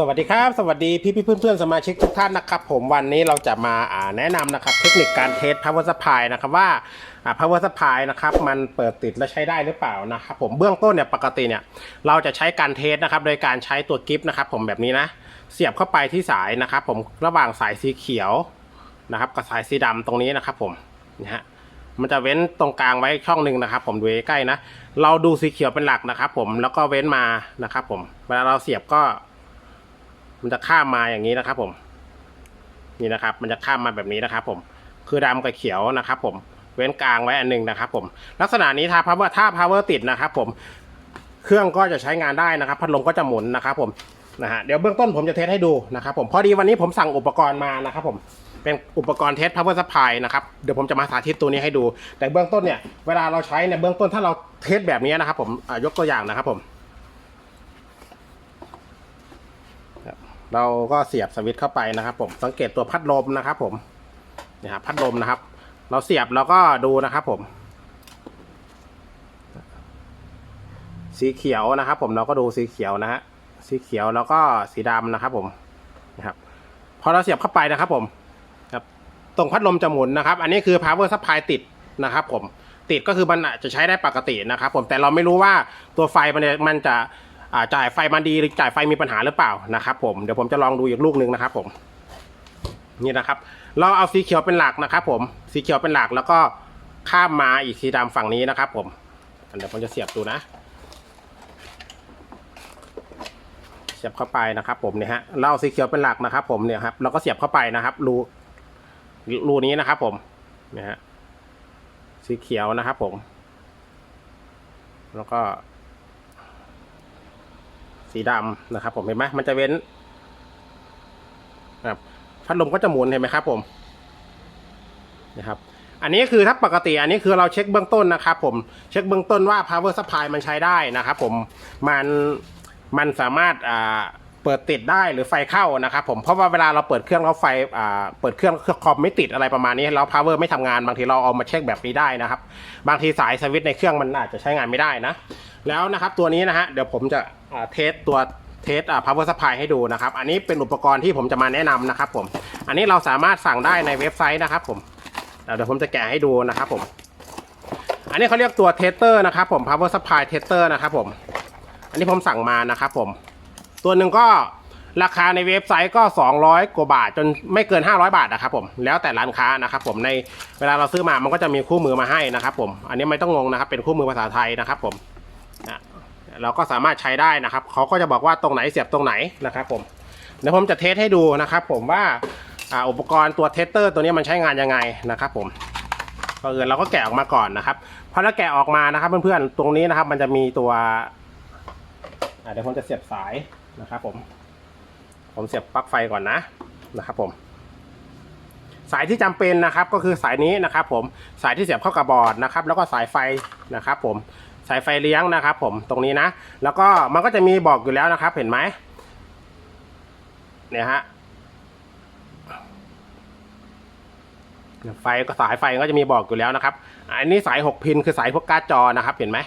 สวัสดีครับ สวัสดีพี่พี่เพื่อนเพื่อนสมาชิกทุกท่านนะครับ ผมวันนี้เราจะมาแนะนำนะครับ เทคนิคการเทส power supply นะครับว่าอ่า power supply นะครับมันเปิดติดและใช้ได้หรือเปล่านะครับผมเบื้องต้นเนี่ยปกติเนี่ยเราจะใช้การเทสนะครับโดยการใช้ตัวกิฟต์นะครับผมแบบนี้นะเสียบเข้าไปที่สายนะครับผมระหว่างสายสีเขียวนะครับกับสายสีดำตรงนี้นะครับผมนะฮะมันจะเว้นตรงกลางไว้ช่องหนึ่งนะครับ ผมดูใกล้นะเราดูสีเขียวเป็นหลักนะครับ ผมแล้วก็เว้นมานะครับผมเวลาเราเสียบก็ มันจะข้ามมาอย่างนี้นะครับ ผม นี่นะครับ มันจะข้ามมาแบบนี้นะครับ ผม คือดำกับเขียวนะครับ ผม เว้นกลางไว้อันหนึ่งนะครับ ผม ลักษณะนี้ถ้า power ถ้า power ติดนะครับ ผม เครื่องก็จะใช้งานได้นะครับ พัดลมก็จะหมุนนะครับ ผมนะฮะเดี๋ยวเบื้องต้นผมจะเทสให้ดูนะครับ ผมพอดีวันนี้ผมสั่งอุปกรณ์มานะครับ ผมเป็นอุปกรณ์เทส power supply นะครับเดี๋ยวผมจะมาสาธิตตัวนี้ให้ดู แต่เบื้องต้นเนี่ยเวลาเราใช้เนี่ยเบื้องต้นถ้าเราเทสแบบนี้นะครับ ผมอ่ายกตัวอย่างนะครับผม เราก็เสียบสวิตช์เข้าไปนะครับ ผมสังเกตตัวพัดลมนะครับ ผมนี่ครับพัดลมนะครับ เราเสียบแล้วก็ดูนะครับ ผม สีเขียวนะครับ ผมเราก็ดูสีเขียวนะฮะสีเขียวแล้วก็สีดำนะครับ ผมนะครับ พอเราเสียบเข้าไปนะครับ ผมครับ ตรงพัดลมจะหมุนนะครับ อันนี้คือ power supply ติดนะครับ ผมติดก็คือมันจะใช้ได้ปกตินะครับ ผมแต่เราไม่รู้ว่าตัวไฟมันจะมันจะ จ่ายไฟมันดีหรือจ่ายไฟมีปัญหาหรือเปล่านะครับ ผมเดี๋ยวผมจะลองดูอีกลูกหนึ่งนะครับ ผม นี่นะครับ เราเอาสีเขียวเป็นหลักนะครับ ผมสีเขียวเป็นหลักแล้วก็ข้ามมาอีกสีดำฝั่งนี้นะครับ ผมเดี๋ยวผมจะเสียบดูนะ เสียบเข้าไปนะครับ ผมเนี่ยฮะเราเอาสีเขียวเป็นหลักนะครับ ผมเนี่ยครับเราก็เสียบเข้าไปนะครับรูรูนี้นะครับ ผมเนี่ยฮะสีเขียวนะครับ ผม แล้วก็ สีดำนะครับ ผมเห็นไหมมันจะเว้นครับพัดลมก็จะหมุนเห็นไหมครับ ผมนะครับ อันนี้คือถ้าปกติ อันนี้คือเราเช็คเบื้องต้นนะครับ ผมเช็คเบื้องต้นว่า power supply มันใช้ได้นะครับ ผมมันมันสามารถอ่า ปิดติดได้หรือไฟเข้านะครับผมเพราะว่าเวลาเราเปิดเครื่องแล้วไฟอ่าเปิดเครื่องเครื่องคอมไม่ติดอะไรประมาณนี้แล้ว power ไม่ทำงานบางทีเราเอามาเช็คแบบนี้ได้นะครับ บางทีสายสวิตช์ในเครื่องมันอาจจะใช้งานไม่ได้นะ แล้วนะครับตัวนี้นะฮะเดี๋ยวผมจะเทสตัวเทสอ่า power supply ให้ดูนะครับ อันนี้เป็นอุปกรณ์ที่ผมจะมาแนะนำนะครับผมอันนี้เราสามารถสั่งได้ในเว็บไซต์นะครับผมเดี๋ยวผมจะแกะให้ดูนะครับผมอันนี้เขาเรียกตัวเทสเตอร์นะครับผม power supply tester นะครับผมอันนี้ผมสั่งมานะครับผม ตัวหนึ่งก็ราคาในเว็บไซต์ก็ 200 กว่าบาทจนไม่เกิน 500 บาทนะครับผมแล้วแต่ร้านค้านะครับผมในเวลาเราซื้อมามันก็จะมีคู่มือมาให้นะครับผมอันนี้ไม่ต้องงงนะครับเป็นคู่มือภาษาไทยนะครับผมเราก็สามารถใช้ได้นะครับเขาก็จะบอกว่าตรงไหนเสียบตรงไหนนะครับผมเดี๋ยวผมจะเทสให้ดูนะครับผมว่าอุปกรณ์ตัวเทสเตอร์ตัวนี้มันใช้งานยังไงนะครับผมก่อนอื่นเราก็แกะออกมาก่อนนะครับพอเราแกะออกมานะครับเพื่อนๆตรงนี้นะครับมันจะมีตัวเดี๋ยวผมจะเสียบสาย นะครับผม ผมเสียบปลั๊กไฟก่อนนะนะครับผม สายที่จำเป็นนะครับก็คือสายนี้นะครับ ผมสายที่เสียบเข้ากับบอร์ดนะครับ แล้วก็สายไฟนะครับ ผมสายไฟเลี้ยงนะครับ ผมตรงนี้นะ แล้วก็มันก็จะมีบอกอยู่แล้วนะครับ เห็นไหมเนี่ยฮะไฟก็สายไฟก็จะมีบอกอยู่แล้วนะครับ อันนี้สาย 6 พินคือสายพวกการ์ดจอนะครับ เห็นไหม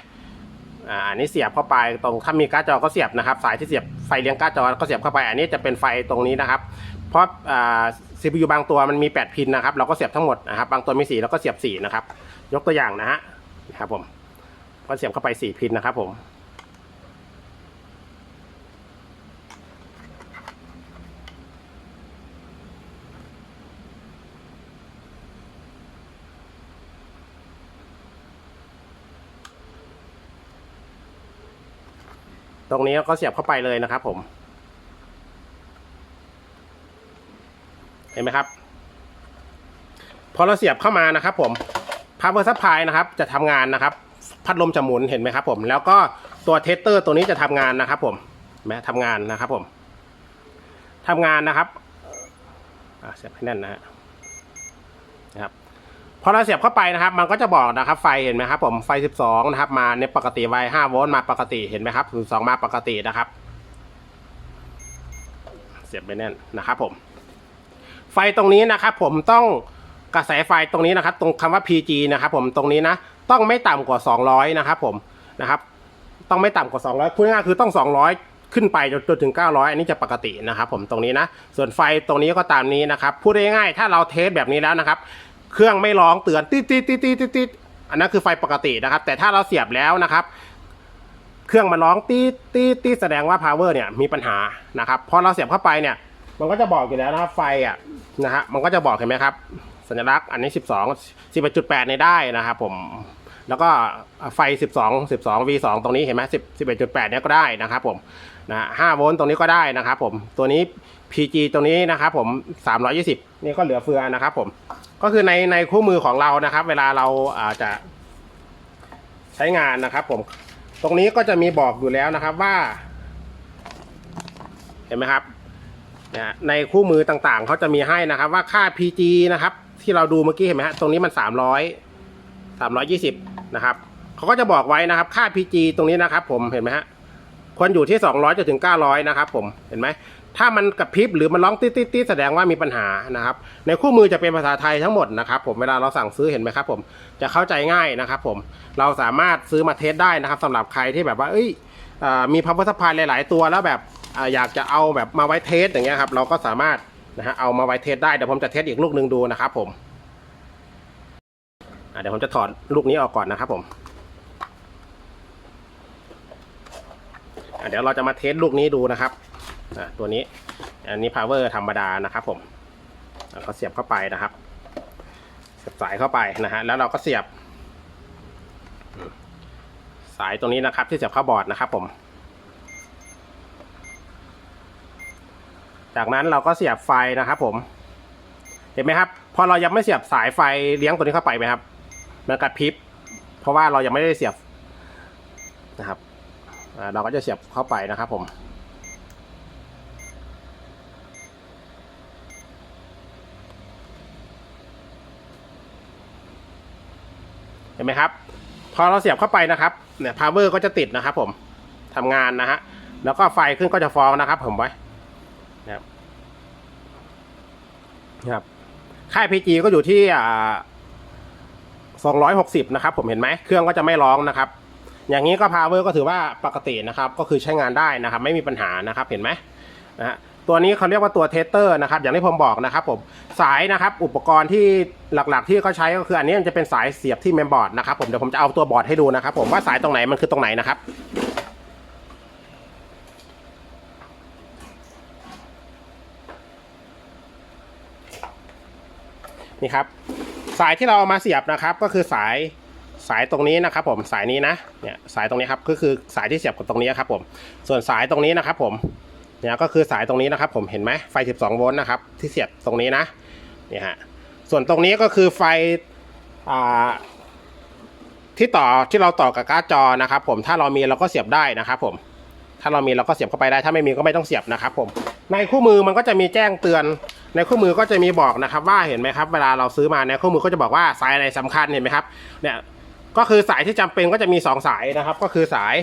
อ่าอันนี้เสียบเข้าไปตรงถ้ามีการ์ดจอก็เสียบนะครับ สายที่เสียบไฟเลี้ยงการ์ดจอก็เสียบเข้าไป อันนี้จะเป็นไฟตรงนี้นะครับ เพราะอ่า CPU บางตัวมันมี 8 พินนะครับ เราก็เสียบทั้งหมดนะครับ บางตัวมี4เราก็เสียบ4นะครับ ยกตัวอย่างนะฮะนะครับผมก็เสียบเข้าไป 4 พินนะครับผม ตรงนี้ก็เสียบเข้าไปเลยนะครับผม เห็นไหมครับ พอเราเสียบเข้ามานะครับ ผม power supply นะครับ จะทำงานนะครับ พัดลมจะหมุนเห็นไหมครับ ผม แล้วก็ตัวเทสเตอร์ตัวนี้จะทำงานนะครับ ผมเห็นไหมทำงานนะครับ ผมทำงานนะครับเสียบให้แน่นนะฮะนะครับ พอเราเสียบเข้าไปนะครับมันก็จะบอกนะครับไฟเห็นไหมครับผมไฟ 12 นะครับ มาในปกติไว5โวลต์มาปกติเห็นไหมครับ12มาปกตินะครับ เสียบไปแน่นนะครับผม ไฟตรงนี้นะครับ ผมต้องกระแสไฟตรงนี้นะครับ ตรงคำว่า PG นะครับผมตรงนี้นะ ต้องไม่ต่ำกว่า 200 นะครับผมนะครับ ต้องไม่ต่ำกว่า 200พูดง่ายๆคือต้อง 200ขึ้นไปจนจนถึง 900 อันนี้จะปกตินะครับผมตรงนี้นะ ส่วนไฟตรงนี้ก็ตามนี้นะครับ พูดง่ายๆ ถ้าเราเทสแบบนี้แล้วนะครับ เครื่องไม่ร้องเตือนติดติดติดติดติดติดอันนั้นคือไฟปกตินะครับ แต่ถ้าเราเสียบแล้วนะครับ เครื่องมันร้องตีดตีดตีดแสดงว่า power เนี่ยมีปัญหานะครับพอเราเสียบเข้าไปเนี่ย มันก็จะบอกอยู่แล้วนะครับไฟอะนะฮะมันก็จะบอกเห็นไหมครับ สัญลักษณ์อันนี้ 12 11.8ในได้นะครับผมแล้วก็ไฟ 12 12 V2 ตรงนี้เห็นไหม10 11.8เนี่ยก็ได้นะครับผมนะ5โวลต์ตรงนี้ก็ได้นะครับผมตัวนี้ PG ตรงนี้นะครับผม 320 นี่ก็เหลือเฟือนะครับผม ก็คือในในคู่มือของเรานะครับ เวลาเราอาจจะใช้งานนะครับ ผม ตรงนี้ก็จะมีบอกอยู่แล้วนะครับว่า เห็นไหมครับเนี่ยในคู่มือต่างๆเขาจะมีให้นะครับ ว่าค่า PG นะครับ ที่เราดูเมื่อกี้เห็นไหมฮะตรงนี้มัน 300 320 นะครับเขาก็จะบอกไว้นะครับ ค่า PG ตรงนี้นะครับ ผมเห็นไหมฮะควรอยู่ที่ 200จนถึง 900 นะครับ ผมเห็นไหม ถ้ามันกระพริบหรือมันร้องติ๊ดๆๆแสดงว่ามีปัญหานะครับ ในคู่มือจะเป็นภาษาไทยทั้งหมดนะครับ ผมเวลาเราสั่งซื้อเห็นไหมครับ ผมจะเข้าใจง่ายนะครับ ผมเราสามารถซื้อมาเทสได้นะครับสำหรับใครที่แบบว่า เอ้ยอมีพับเ e อร์สปายหลาย ๆ ตัวแล้วแบบออยากจะเอาแบบมาไว้เทสอย่างเงี้ยครับ เราก็สามารถนะฮะเอามาไว้เทสได้เดี๋ยวผมจะเทสอีกลูกหนึ่งดูนะครับผมเดี๋ยวผมจะถอดลูกนี้ออกก่อนนะครับ ผมเดี๋ยวเราจะมาเทสลูกนี้ดูนะครับ อ่าตัวนี้ อันนี้ power ธรรมดานะครับผมแล้วก็เสียบเข้าไปนะครับ เสียบสายเข้าไปนะฮะแล้วเราก็เสียบ สายตรงนี้นะครับ ที่เสียบเข้าบอร์ดนะครับผม จากนั้นเราก็เสียบไฟนะครับ ผม เห็นไหมครับ พอเรายังไม่เสียบสายไฟเลี้ยงตัวนี้เข้าไปไหมครับมันกระพริบเพราะว่าเรายังไม่ได้เสียบนะครับเราก็จะเสียบเข้าไปนะครับผม ห็นไหมครับ พอเราเสียบเข้าไปนะครับเนี่ย power ก็จะติดนะครับ ผมทำงานนะฮะแล้วก็ไฟขึ้นก็จะฟ้องนะครับ ผมไว้นะครับครับค่า PG ก็อยู่ที่อ่า260นะครับผมเห็นไหมเครื่องก็จะไม่ร้องนะครับ อย่างนี้ก็ power ก็ถือว่าปกตินะครับ ก็คือใช้งานได้นะครับ ไม่มีปัญหานะครับ เห็นไหมนะฮะ ตัวนี้เขาเรียกว่าตัวเทสเตอร์นะครับอย่างที่ผมบอกนะครับผมสายนะครับอุปกรณ์ที่หลักๆ ที่เขาใช้ก็คืออันนี้จะเป็นสายเสียบที่เมมบอร์ดนะครับผมเดี๋ยวผมจะเอาตัวบอร์ดให้ดูนะครับผมว่าสายตรงไหนมันคือตรงไหนนะครับนี่ครับสายที่เราเอามาเสียบนะครับก็คือสายสายตรงนี้นะครับผมสายนี้นะเนี่ยสายตรงนี้ครับก็คือสายที่เสียบกับตรงนี้ครับผมส่วนสายตรงนี้นะครับผม เนี่ยก็คือสายตรงนี้นะครับ ผมเห็นไหมไฟ 12 โวลต์นะครับ ที่เสียบตรงนี้นะนี่ฮะส่วนตรงนี้ก็คือไฟอ่าที่ต่อที่เราต่อกับการ์ดจอนะครับ ผมถ้าเรามีเราก็เสียบได้นะครับ ผม ถ้าเรามีเราก็เสียบเข้าไปได้ ถ้าไม่มีก็ไม่ต้องเสียบนะครับผมในคู่มือมันก็จะมีแจ้งเตือน ในคู่มือก็จะมีบอกนะครับว่าเห็นไหมครับ เวลาเราซื้อมาในคู่มือก็จะบอกว่าสายอะไรสำคัญเห็นไหมครับเนี่ยก็คือสายที่จำเป็นก็จะมีสองสายนะครับ ก็คือสาย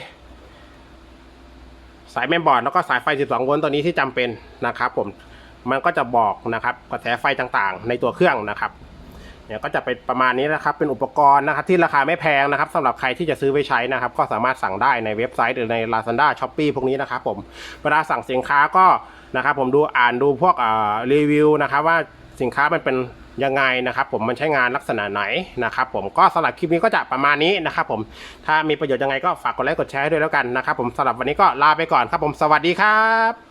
สายแมนบอร์ดแล้วก็สายไฟ 12 โวลต์ตัวนี้ที่จำเป็นนะครับผมมันก็จะบอกนะครับกระแสไฟต่างๆ ในตัวเครื่องนะครับเนี่ยก็จะเป็นประมาณนี้นะครับเป็นอุปกรณ์นะครับที่ราคาไม่แพงนะครับสำหรับใครที่จะซื้อไปใช้นะครับ ก็สามารถสั่งได้ในเว็บไซต์หรือใน Lazada s h o p e e พวกนี้นะครับผมเวลาสั่งสินค้าก็นะครับผมดูอ่านดูพวกอ่ารีวิวนะครับว่าสินค้ามันเป็น ยังไงนะครับ ผมมันใช้งานลักษณะไหนนะครับ ผมก็สำหรับคลิปนี้ก็จะประมาณนี้นะครับ ผมถ้ามีประโยชน์ยังไงก็ฝากกดไลค์กดแชร์ให้ด้วยแล้วกันนะครับ ผมสำหรับวันนี้ก็ลาไปก่อนครับ ผมสวัสดีครับ